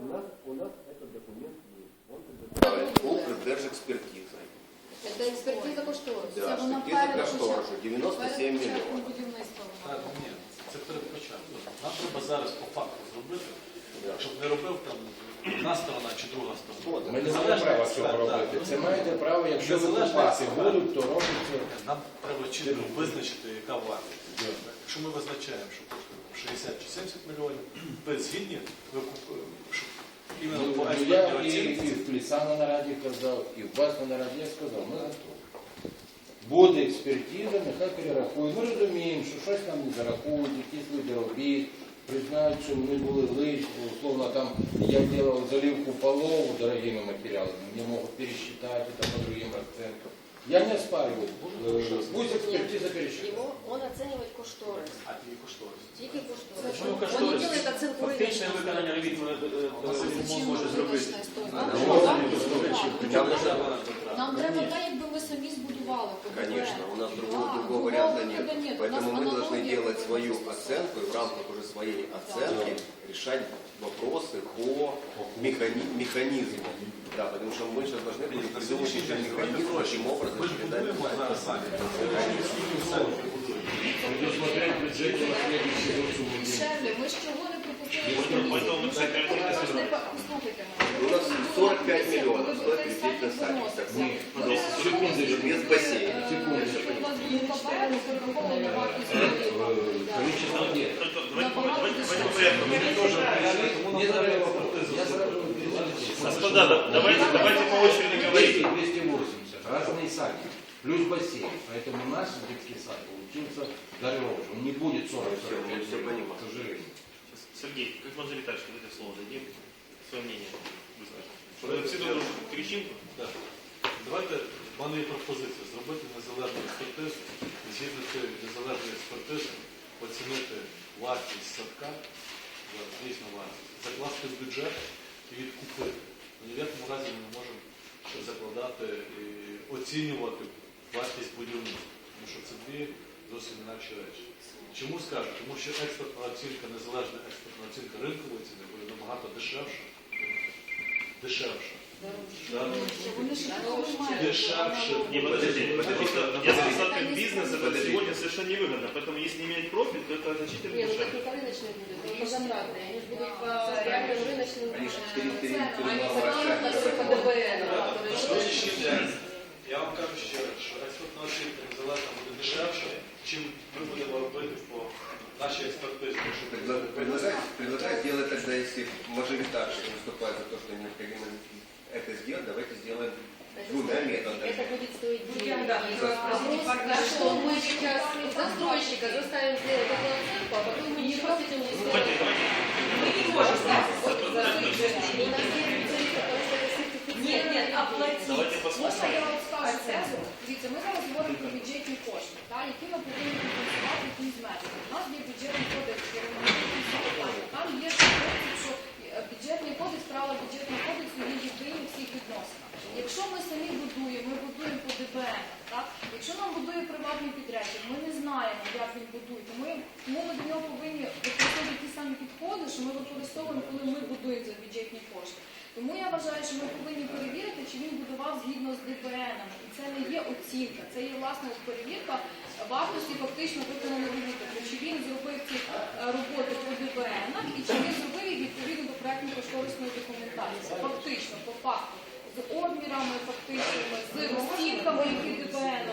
У нас, у документ есть. Он експертиза коштовища. 97 мільйонів. Ні, це перед початком. Нам треба зараз по факту зробити, щоб не робив там одна сторона чи друга сторона. Ми ви купати будуть, то робите. Нам треба визначити, яка вартість. Якщо ми визначаємо, що кошти 60 чи 70 мільйонів, ви згідні щоб іменно по Я і, і оцінці. в Пліса на нараді казав, і в вас на нараді я сказав, ми готові. Буде експертиза, нехай перерахують. Ми розуміємо, що щось нам не зарахують, якісь люди робіть, признають, що вони були лишні, условно там я делал заливку полов дорогими материалами, мне могут пересчитать это по другим расценкам. Я не оспариваю. Э, Пусть экспертиза пересчитает. Его, он оценивает кошторис. А ті кошторис. Тільки кошторис. Чому Он кошторис? не делает оценку Фактичне рыночной виконання робіт ми, е, стоимости. е, може зробити. Рыночной стоимости. Надо Нам было треба зробити. так. Там Нам треба так, якби ми самі збудували. ПДВ. Конечно, у нас другого, Да, другого варианта виходу нет. У нас Поэтому мы должны аналогия делать повинна свою застосовуватися. оценку и в рамках уже своей оценки решать вопросы по механи- механизму. Да, потому что мы сейчас должны будем придумать еще механизм, каким образом Ми ж передать будуємо зараз самі. Предусмотреть в бюджете на следующий год сумму денег. Дешевле, ми ж чого не пропустили? Потім Ми ж це не Послухайте мене. У нас 45 Комісія, миллионов коли стоит ви приблизительно статік сами. виноситься. Ні, Ви секундочку. Без бассейна. Якщо у вас буде КП, ви перераховували на вартість своєї пам'яті. Количество нет. Только давайте по- давайте- давайте по порядку. Не заражу. Я заражу. Господа, да- давайте, давайте по очереди говорить. 280. Разные сади. Плюс бассейн. Поэтому наш детский сад получился дороже. Он не будет 40 Все, мы все понимаем. к сожалению. Сергей, как можно Витальевич, давайте слово дадим, свое мнение выскажем. Что мы все друг друга кричим, Так. Давайте в мене є пропозиція зробити незалежну експертизу, згідно цієї незалежної експертизи оцінити вартість садка, дійсно вартість, закласти в бюджет і відкупити. Ні в якому разі ми не можемо закладати і оцінювати вартість будівництва, тому що це дві зовсім інакші речі. Чому скажу? Тому що експертна оцінка, незалежна експертна оцінка ринкової ціни буде набагато дешевша. Дешевша. Да? Вони ж мають Дешевше. Не, подождите, просто если садка бизнес, это Подождите. сегодня совершенно невыгодно. Поэтому если иметь профиль, то это значительно Ні, ну дешевле. техніка риночна буде, то позатратна. Вони ж будуть по реальним риночним Они же е, пере- пере- ценам, а не перемалывают на шаг. ПДВ. На сьогоднішній день я вам кажу ще раз, що експертна оцінка незалежна буде дешевше, чим ми будемо робити по нашій експертизі. якщо ми Предла- будемо Предлагаю, предлагаю сделать тогда, если мажоритарщики выступают за то, что необходимо это сделать, давайте сделаем двумя методами. Это будет стоить денег. Да. И вопрос, на что мы сейчас застройщика заставим сделать эту оценку, а потом мы не хотим не Давайте, давайте. Мы не можем Вот за- заслужить. И на самом деле, потому что это сертифицировано. Нет, нет, оплатить. Давайте Можна послушаем. я вам скажу зразу? Дивіться, ми зараз говоримо про бюджетні кошти, та, які ми повинні компенсувати якимсь методом. У нас є бюджетний кодекс, Самі будуємо, ми будуємо по ДБН? Якщо нам будує приватний підрядник, ми не знаємо, як він будує, тому, ми до нього повинні використовувати ті самі підходи, що ми використовуємо, коли ми будуємо за бюджетні кошти. Тому я вважаю, що ми повинні перевірити, чи він будував згідно з ДБНами. І це не є оцінка, це є власне перевірка вартості фактично виконаної роботи. Тобто, Чи він зробив ці е, роботи по ДБНах і чи він зробив їх відповідно до проектно-кошторисної документації. Фактично, по факту, з обмірами фактичними, з розцінками, які ДБНами.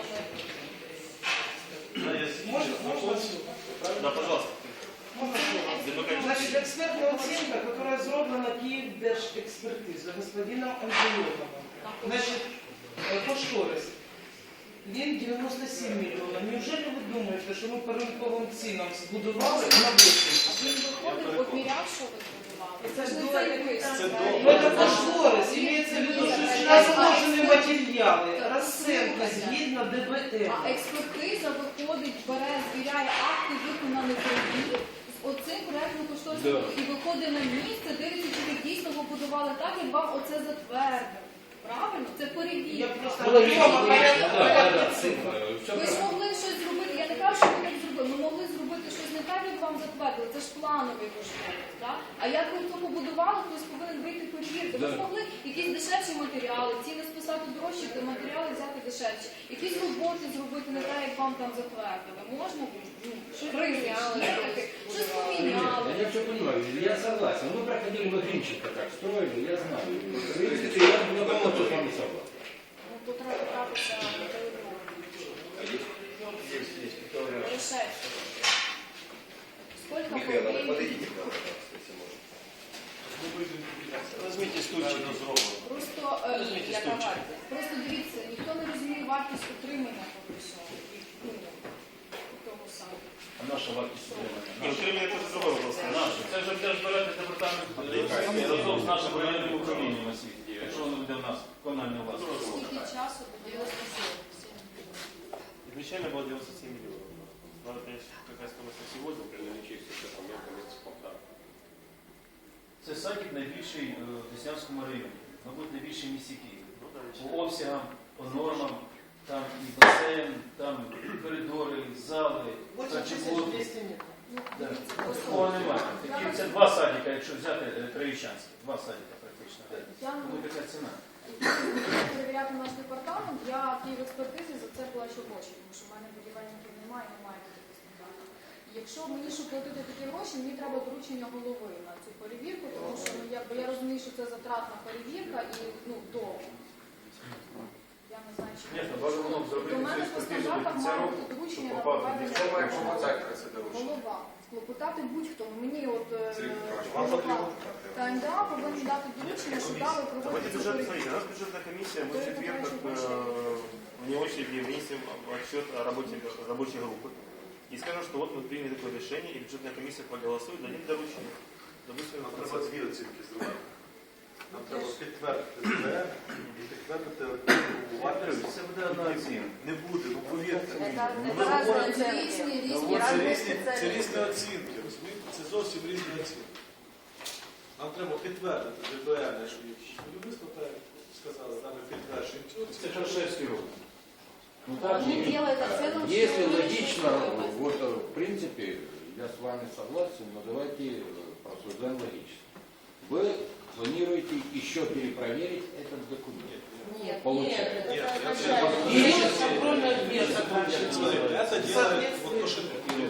Да, пожалуйста. Значит, экспертная оценка, которая зроблена Київдержекспертизою господином Антоновым. Значит, е, кошторис. Він 97 мільйонів. Неужели ви думаєте, що ми по ринковим цінам збудували на 80? Він виходив, обміряв, що ви. Це Це ж не ж цей добре. висновок. Це Ну, добре. это кошторис, имеется в виду, что сюда заложены материалы, расценки згідно ДБТ. А експертиза виходить, бере, звіряє акти виконаних робіт з оцим проектом кошторисним і виходить на місце, дивиться, чи ви дійсно побудували так, як вам оце затвердив. Правильно? Це Я перевірка. просто Ну, логично, прямо логично, порядок- да, да, порядок да. цифр. Э, в чем Ви ж проблема? могли як вам затвердили, це ж плановий кошторис. Так? А як ви то побудували, хтось повинен вийти перевірити. Ви змогли якісь дешевші матеріали, ціни списати дорожчі, де матеріали взяти дешевші. Якісь роботи зробити не так, як вам там затвердили. Можна? Ну, щось Прийняли. щось Я поміняли. не все понимаю, я согласен. Мы проходили в Гринчика так строили, я знаю. В принципе, я я полностью с вами согласен. Ну, тут треба трапитися на територію. Решетки. Сколько полей? подойдите к нам, пожалуйста, если можно. Возьмите стульчик. Просто, е, яка вартість? Просто дивіться, ніхто не розуміє вартість утримання що. Ну, того самого. А наша вартість утримання? Ні, утримання це другой вопрос. Наша. Це вже теж берете департамент е, разом з нашим районним управлінням освіти. Якщо воно буде в нас комунальна власність. Скільки часу до 97? Изначально было 97 миллионов. Надо понять, какая стоимость на сегодня. Це садик найбільший е, в Деснянському районі. Мабуть, найбільший в місті Києві. Ну, да, По обсягам, по нормам, там і басейн, там коридори, і зали, 8200 метров. Ну, Да. Такого немає. Такі, це два садика, якщо взяти е, Троєщанське. Два садика практично. Я Тому така ціна. буду перевіряти наш департамент, я Київекспертизі за це плачу гроші, тому що в мене будівельників немає, немає. Якщо мені щоб платити такі гроші, мені треба доручення голови на цю перевірку, тому що ну, я, бо я розумію, що це затратна перевірка і ну, довго. Я не знаю, чи Ні, то бажано зробити До цю мене по експертизу до стандартам кінця має року, бути доручення щоб на попав проведення. туди. Що має помогати це доручення? Голова. Клопотати будь-хто. Ну, Мені от е, Сергій Петрович, вам голова потрібно? КМДА повинен дати доручення, що дали Давайте проводити цю бюджет, перевірку. смотрите, у нас бюджетная комиссия, мы в Кто это четверг раньше как, больше? э, вне очереди внесем отчет о работе рабочей группы. И скажем, что вот мы приняли такое решение, и бюджетная комиссия проголосует, дадим доручение. Допустим, Нам треба дві оцінки зробити. Нам треба підтвердити це і підтвердити вартість. Це буде одна оцінка. Не буде, ну повірте. Это, Ну, это ми разные говоримо- Це оценки. різні, Ну, різні, от Це різні різні, це спеціалісти. різні оцінки, розумієте? Це зовсім різні оцінки. Нам треба підтвердити ДБР, що будівництво так сказали, там ми підтверджуємо цю Це оцінку. Шаршевський рух. Ну так Они же, делают оценку, если логично, вот э, в принципе, я с вами согласен, но давайте э, порассуждаем логично. Вы планируете еще перепроверить этот документ? Нет, Получается. нет, Нет, что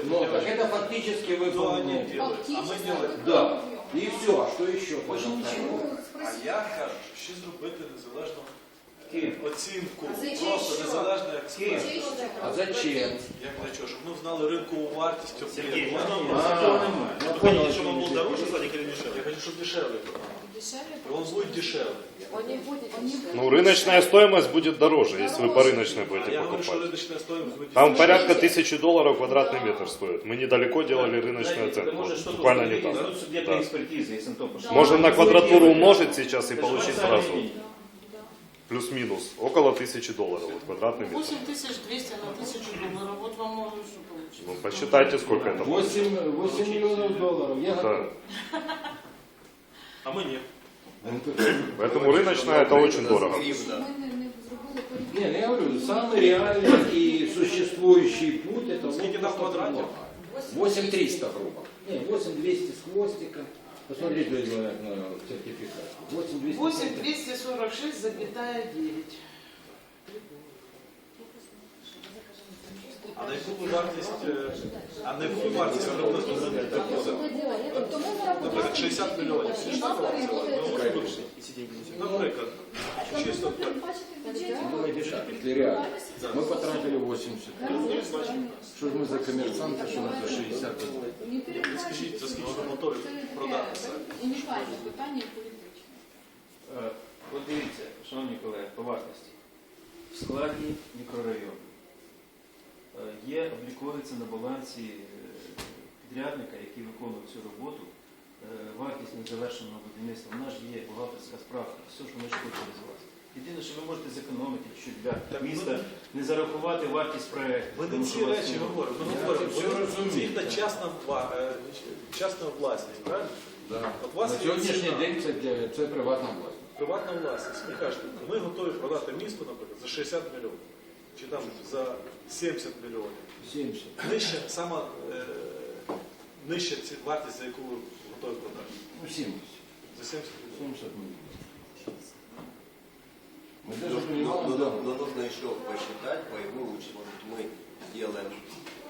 Ну, так это фактически вы они делают? А мы делаем. Да. И все, а что еще? Больше ничего. Ну, А я кажу, що ще зробити незалежну Київ. оцінку. А зачем Просто що? незалежну експерт. Чи ще? А зачем? Як для чого? Щоб ми знали ринкову вартість Сергей, об'єкту. можно А, вопрос? такого немає. Вы хотите, чтобы он был дороже садик или дешевле? Я хочу, щоб дешевле було. Дешевле? Он будет дешевле. Он не будет Он не дешевле. Ну, рыночная стоимость будет дороже, если вы по рыночной А будете я говорю, що покупать. риночна стоїмость буде Там дешевле. порядка тысячи долларов квадратный метр стоит. Мы недалеко делали рыночную Знаете, оценку. может, что-то Буквально установить, недавно. ну, субъектной Да. экспертизы, если на то пошло. Можно на квадратуру умножить сейчас и Это же получить колоссальный сразу. день. Плюс-минус. Около тысячи долларов вот квадратный метр. 8200 на 1000 долларов. Вот вам можно что получить. Ну, посчитайте, сколько это будет. 8, 8 миллионов долларов. Я Да. готов. А мы нет. Ну, так- Поэтому рыночная это очень дорого. Ми не, не зробили перевірку. Не, ну я говорю, самый реальный и существующий путь это Сколько вот там то, что квадратов? предлагают. 8300 грубо. Не, 8200 с хвостиком. Посмотрите на на сертификат. 8200. 8246 запятая 9. А на яку ви вартість, е, а на яку вартість приблизно будете Тобто ми зараз Наприклад, 60 мільйонів. І нам переводять. Наприклад, Там чисто можна передбачити в бюджеті. Давайте так, если реально. Мы потратили 80. Что ж мы за коммерсанты, что мы за 60? Не передбачити. скажіть, за скільки ви готові Це не таке продати це? унікальне питання і політичне. Е, От дивіться, шановні колеги, по вартості. В складі мікрорайону е, є, обліковується на балансі е, підрядника, який виконує цю роботу, е, вартість незавершеного будівництва. Вона ж є бухгалтерська справка, все, що ми хочемо з вас. Єдине, що ви можете зекономити що для міста, не зарахувати вартість проєкту. Ми не ці що речі ну, говоримо. Ми говоримо, це частна, е, частна власність, правильно? Да. От вас На сьогоднішній ціна. день це, для- це приватна власність. Приватна власність. Ви кажете, ми готові продати місто, наприклад, за 60 мільйонів Чи там за 70 мільйонів. 70. Нижче, сама е, нижча ці- вартість, за яку ви готові продати? Ну, 70. За 70 мільйонів. 70 миллионов. Мы даже Ну, понимаем, ну, да. ну, но нужно еще посчитать боевую участь. Может, мы сделаем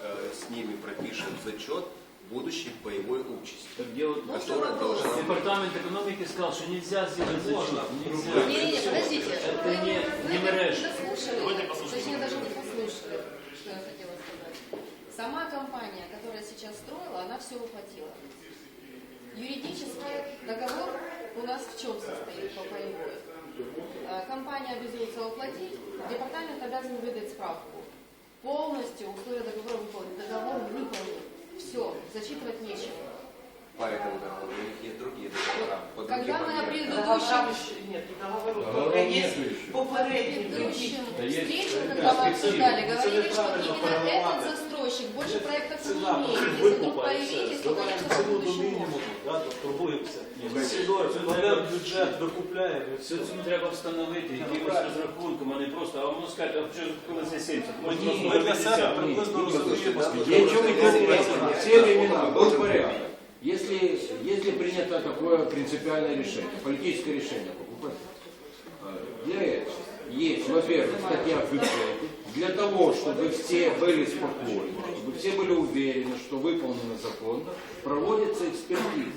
э, с ними, пропишем зачет будущей боевой участи, которая должна быть. Департамент экономики сказал, что нельзя сделать зачет. Нельзя. Подождите. Это Вы- не, вы не мереж. дослушали. Давайте послушаем. Точнее, даже не послушали, что я хотела сказать. Сама компания, которая сейчас строила, она все уплатила. Юридически договор у нас в чем состоит по боевой? Э, Компания обязуется уплатить, департамент обязан выдать справку. Полностью условия договора выполнены. Договор выполнен. Все, зачитывать нечего. Поэтому договор, у них есть другие договора. Когда мы на предыдущем... Нет, договору только есть по попередним. Предыдущем встрече, когда мы обсуждали, говорили, что именно этот заступник застройщик больше проектов не Ціна имеет. Если викупа вдруг і все. появились, то, Давайте конечно, в ціну до будущем мінімуму, можно. да, то торгуємося. Сідор, це Кладемо треба бюджет, викупляємо і все. Все це треба встановити якимось розрахунком, а не просто, а воно скаже, а що купили за 70? Може, Ні, просто ми для 50. себе приблизно розуміємо. Я ничего не говорю. Все времена, был порядок. Если, если принято такое принципиальное решение, политическое решение покупать, э, для этого есть, во-первых, статья в бюджете, для того, чтобы все были спокойны, чтобы все были уверены, что выполнено законно, проводится экспертиза.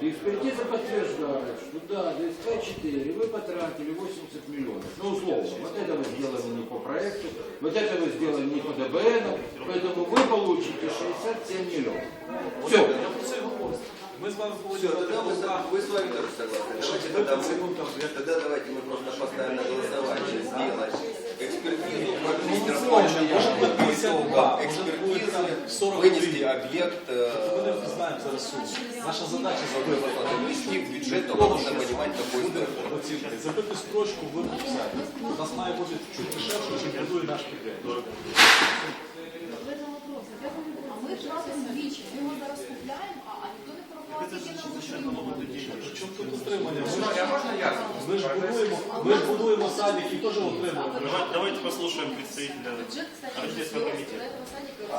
И экспертиза подтверждает, что да, ДСК-4 вы потратили 80 миллионов. Ну, условно, вот это вы сделали не по проекту, вот это вы сделали не по ДБН, поэтому вы получите 67 миллионов. Все. Ми з вами Все, тогда мы, с- мы с вами тоже согласны. Давайте тогда, мы, тогда давайте мы просто поставим на голосование, сделать экспертизу, провести рабочую Может быть, 52, может будет экспертизу, там 40 вынести гривен. объект, Ми не э, знаємо зараз суму. Наша задача зробити внести в бюджет, то нужно понимать, какой буде стоит. оцінки. Забити строчку в сайті. У нас має бути чуть дешевше, чим будує наш підряд. В этом вопрос. А ми платимо двічі. Ми його зараз купляємо, Ми ж- будуємо, ми ж будуємо садик і теж отримуємо. Давайте, давайте послушаем представителя. Сделан, комитета. А,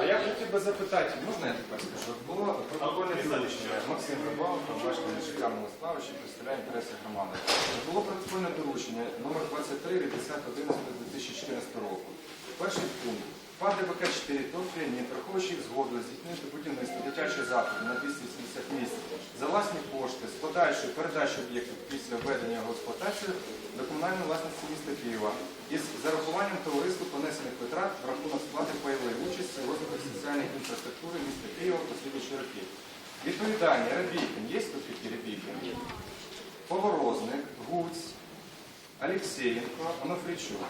а я хотів би запитати, можна я тепер скажу? Було протокольне доручення. Максим Рибалко, ваш шикарно Славович, представляє інтереси громади. Було протокольне доручення номер 23 від 10.11.2014 року. Перший пункт. ПАД ДБК-4 Токіо, враховуючи їх згоду здійснити будівництво дитячого закладу на 280 місць за власні кошти з подальшою передачою об'єкту після введення в експлуатацію до комунальної власності міста Києва із зарахуванням товариству понесених витрат в рахунок сплати пайової участі у розвиток соціальної інфраструктури міста Києва в послідуючі роки. Відповідальні Рябікін, є тут такі Рябікін? Поворозник, Гуць, Алексєєнко, Онофрійчук.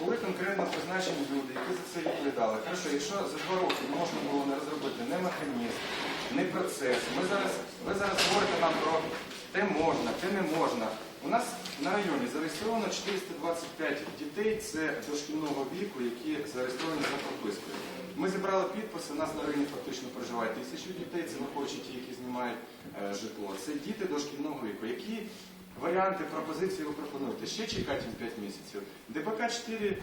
Були конкретно призначені люди, які за це відповідали. Хорошо, якщо за два роки не можна було не розробити не механізм, не процес, ми зараз, ви зараз говорите нам про те можна, те не можна. У нас на районі зареєстровано 425 дітей, це дошкільного віку, які зареєстровані за пропискою. Ми зібрали підписи, у нас на районі фактично проживає тисячу дітей, це виходячи ті, які знімають е, житло. Це діти дошкільного віку, які варіанти, пропозиції ви пропонуєте. Ще чекати їм 5 місяців. ДПК-4,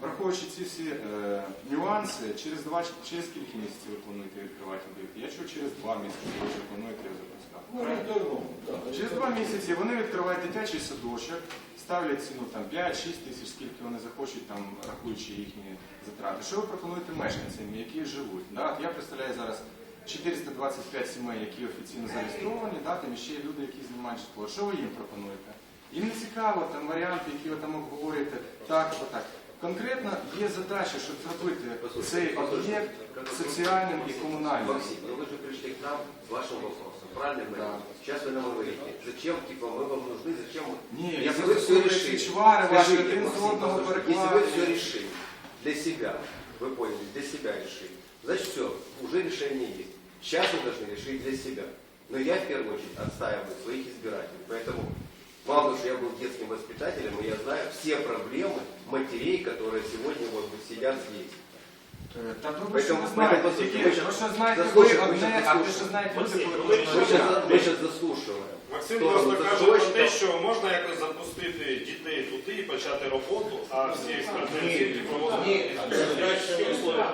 враховуючи ці всі е, нюанси, через, два, через скільки місяців ви плануєте відкривати об'єкти? Я чув через 2 місяці, ви вже плануєте його запускати. Ну. Через два місяці вони відкривають дитячий садочок, ставлять ціну там 5-6 тисяч, скільки вони захочуть, там, рахуючи їхні затрати. Що ви пропонуєте мешканцям, які живуть? Да? от Я представляю зараз 425 сімей, які офіційно зареєстровані, да? там ще є люди, які знімають житло. Що ви їм пропонуєте? Їм не цікаво там варіанти, які ви там обговорюєте, так або так. Конкретно є задача, щоб зробити цей об'єкт соціальним і комунальним. Максим, ну вы же пришли к нам с вашим вопросом, правильно? я Да. понимаю? Сейчас вы нам говорите, зачем, типа, мы вам нужны, зачем вы... Ні, я Если вы просто все слухаю решили, ці чвари ваші скажите, один з Максим, одного послушайте, если вы все перекладають. решили для себя, вы поняли, для себя решили, значит все, уже решение есть. Сейчас вы должны решить для себя. Но я в первую очередь отстаиваю своих избирателей. Поэтому мало того, что я был детским воспитателем, и я знаю все проблемы матерей, которые сегодня вот, сидят здесь. Е, Та добре, що Поэтому- ви знаєте, поэтому тільки послухайте, ви ви що знаєте ви заслухайте, ви одне, щас а те, що заслухайте. знають люди, Максим, коли ви Мы починають. сейчас, мы сейчас заслушиваем. Максим сторону просто каже про те, застройщика. що можна якось запустити дітей туди і почати роботу, а всі експертні оцінки проводити. Ні, в сприятливі условия.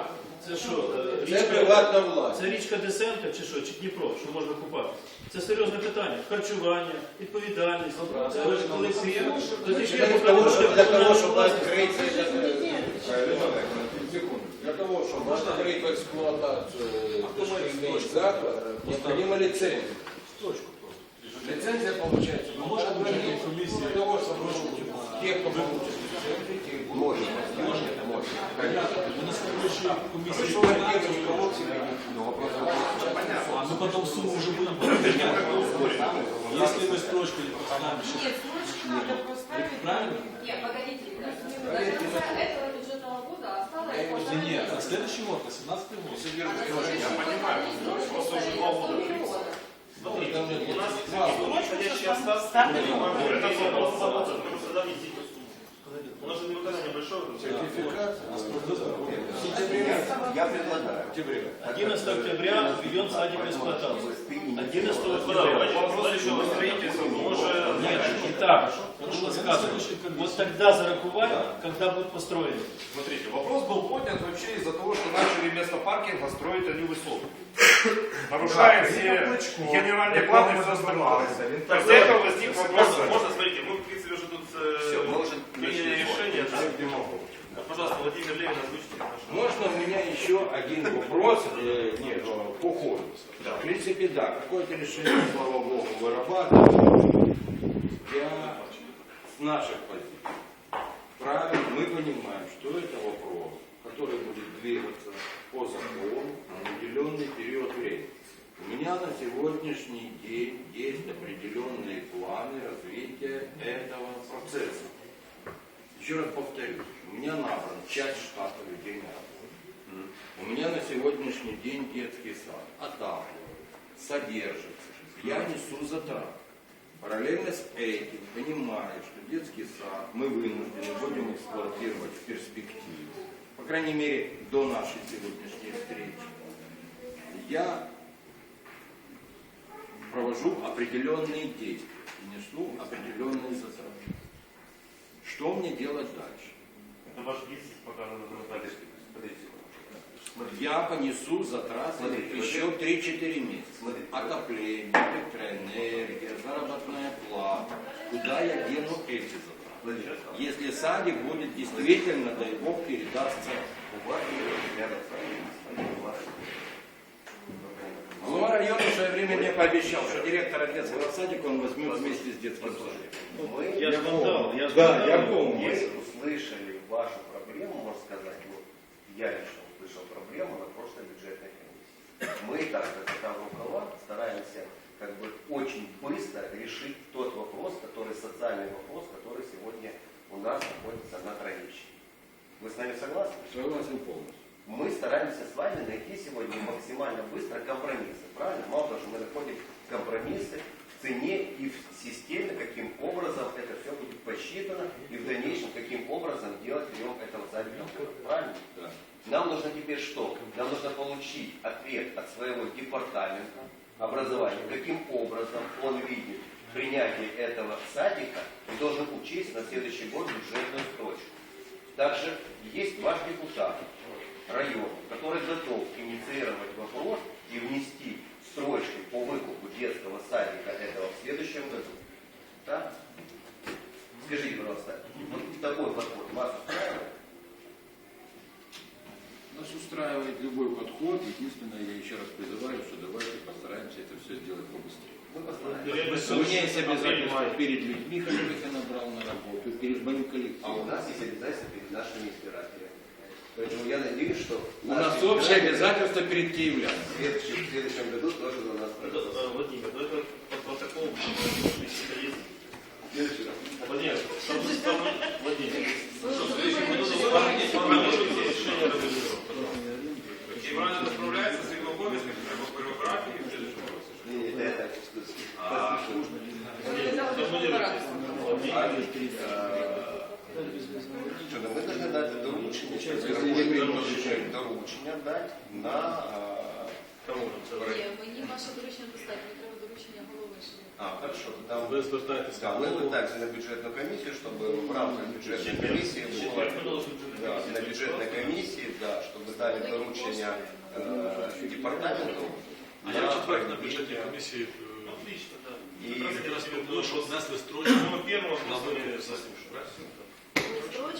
Це Це що, е, Це приватна власність. Це річка Десенка чи що, чи Дніпро, що можна купати? Це серйозне питання. Харчування, відповідальність, це колектив. Тоді ж Для я того, покажу, щоб, що для того, комунальна щоб власність. открыть, секунду, для того, чтобы открыть в эксплуатацию дошкольный заклад, необходима лицензия. Лицензия получается. Ну, може бути комісія. Для того, чтобы те, кто получит лицензию, те будут. А мы потом сумму уже будем Если мы строчку не поставим. Нет, строчку надо ну, поставить. Правильно? Нет, погодите. Этого бюджетного года а осталось... Нет, а от следующего а года, 17 год. Я понимаю, просто уже два года. У нас строчка сейчас осталась. Это просто завод. Мы. У нас же невыконание большое. Я предлагаю. 11 октября введен садик в эксплуатацию. 11 октября. Вопрос еще на строительство. Может, Нет, Итак, было сказано, вот тогда зарахувать, когда будет построено. Смотрите, вопрос был поднят вообще из-за того, что начали вместо паркинга строить одну высотку. Нарушая все генеральные планы и все остальное. Так, с этого возник вопрос. Можно, смотрите, мы, уже тут э, Все, мы уже приняли решение. да. Пожалуйста, Владимир Левин, озвучите. Можно у меня еще один вопрос э, нет, э, по ходу? В принципе, да, какое-то решение, слава богу, вырабатывается. Я с наших позиций. Правильно, мы понимаем, что это вопрос, который будет двигаться по закону на определенный период времени. У меня на сегодняшний день есть определенные планы развития этого. Еще раз повторюсь, у меня набран часть штата людей на работу. У меня на сегодняшний день детский сад отапливается, содержится. Я несу затраты. Параллельно с этим понимаю, что детский сад мы вынуждены будем эксплуатировать в перспективе. По крайней мере, до нашей сегодняшней встречи. Я провожу определенные действия и несу определенные затраты. Что мне делать дальше? Это ваш бизнес пока надо Подождите, подождите. Смотрите. Я понесу затраты Смотрите, еще 3-4 месяца. Смотрите. Отопление, электроэнергия, заработная плата. Куда я дену эти затраты? Владимир, Если садик будет действительно, дай бог, передастся. у вас Глава района в свое время мне пообещал, что директора детского садика он возьмет вместе с детским садиком. Я дал, я Да, помню. мы услышали вашу проблему, можно сказать, вот я лично услышал проблему на прошлой бюджетной комиссии. Мы, так как там рукава, стараемся как бы очень быстро решить тот вопрос, который социальный вопрос, который сегодня у нас находится на троещине. Вы с нами согласны? Согласен полностью. Мы стараемся с вами найти сегодня максимально быстро компромиссы. Правильно? Мало того, что мы находим компромиссы в цене и в системе, каким образом это все будет посчитано, и в дальнейшем, каким образом делать прием этого садика. Правильно? Да. Нам нужно теперь что? Нам нужно получить ответ от своего департамента образования, каким образом он видит принятие этого садика и должен учесть на следующий год бюджетную строчку. Также есть ваш депутат района, который готов инициировать вопрос и внести строчки по выкупу детского садика этого в следующем году. Да? Скажите, пожалуйста, вот такой подход вас устраивает? Нас устраивает любой подход. Единственное, я еще раз призываю, что давайте постараемся это все сделать побыстрее. У меня есть обязательства перед людьми, которых я набрал на работу, перед моим коллективом. А у нас есть обязательства перед нашими избирателями. Поэтому я надеюсь, что У нас общее обязательство перед киевлянами. в следующем, в следующем году тоже за нас Это, проголосуют. э, Владимир, ну это под протокол специалист. Владимир, там, там, Владимир, что, в следующем году сформулируйте решение регулировать, пожалуйста. І вона не справляється з цими обов'язками, треба хореографії в следующем році. Не, не, это А, Сформулируйте. Що, ну, ми должны дати доручення, щоб доручення, доручення дати на а, Кому? Ні, мені ваше доручення достатньо, не треба доручення. доручення голови ще. А, хорошо, тогда Ви звертаєтеся Да, до мы голови. также на бюджетную комиссию, чтобы в рамках бюджетной комиссии было, да, на бюджетной комиссии, да, чтобы дали доручення э, департаменту. А я в четвер на бюджетній комісії е, Отлично, да. І якраз пропоную, щоб внесли строчку Ну, первого на просто вибори не заслушку.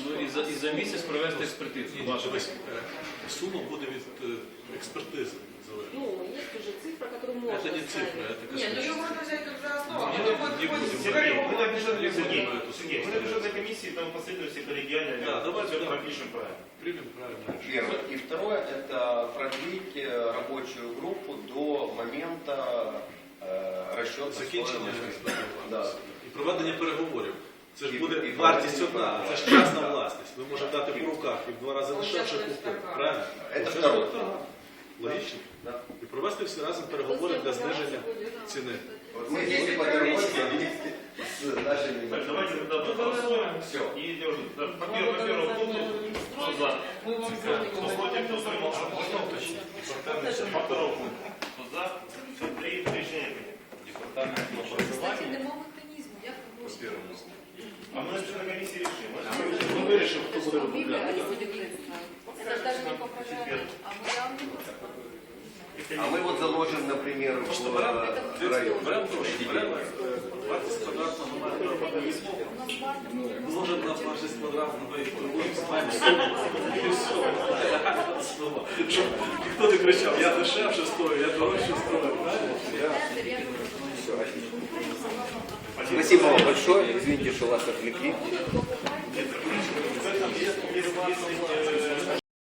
Ну і за, і за місяць провести експертизу. Ні, ні, дивись, е, сума буде від е, експертизи залежно. Ну, есть уже цифра, которую можно Це не цифра, ставить. це Не, ну космічна. его можно взять как за основу. Не, а не, потом не будет будем. Сергей, мы корректировать на бюджетную Сергей, комиссию. Сергей, мы на бюджетной комиссии там последовательности коллегиально Да, давайте, все да. пропишем правильно. Примем правильно. Первое. И второе, это продлить э, рабочую группу до момента э, расчета Закінчення стоимости. Да. і проведення переговорів. Це ж буде і вартість одна, це ж частна власність. Ми можемо дати по руках і в два рази дешевше купити. Правильно? Це ж. Логічно? І провести всі разом переговори для зниження ціни. Мы здесь поторговались с нашими... Так, давайте тогда проголосуем. Все. И идем по первому, пункту. Кто за? Кто против, кто утримался? По второму пункту. Множимо на вартість квадратного і торгуємо, маємо суму. І все. Реальна основа. Щоб ніхто не кричав, я дешевше стою, я дорожче стою. Правильно? Спасибо вам большое. Извините, что вас отвлекли. Если, если, э,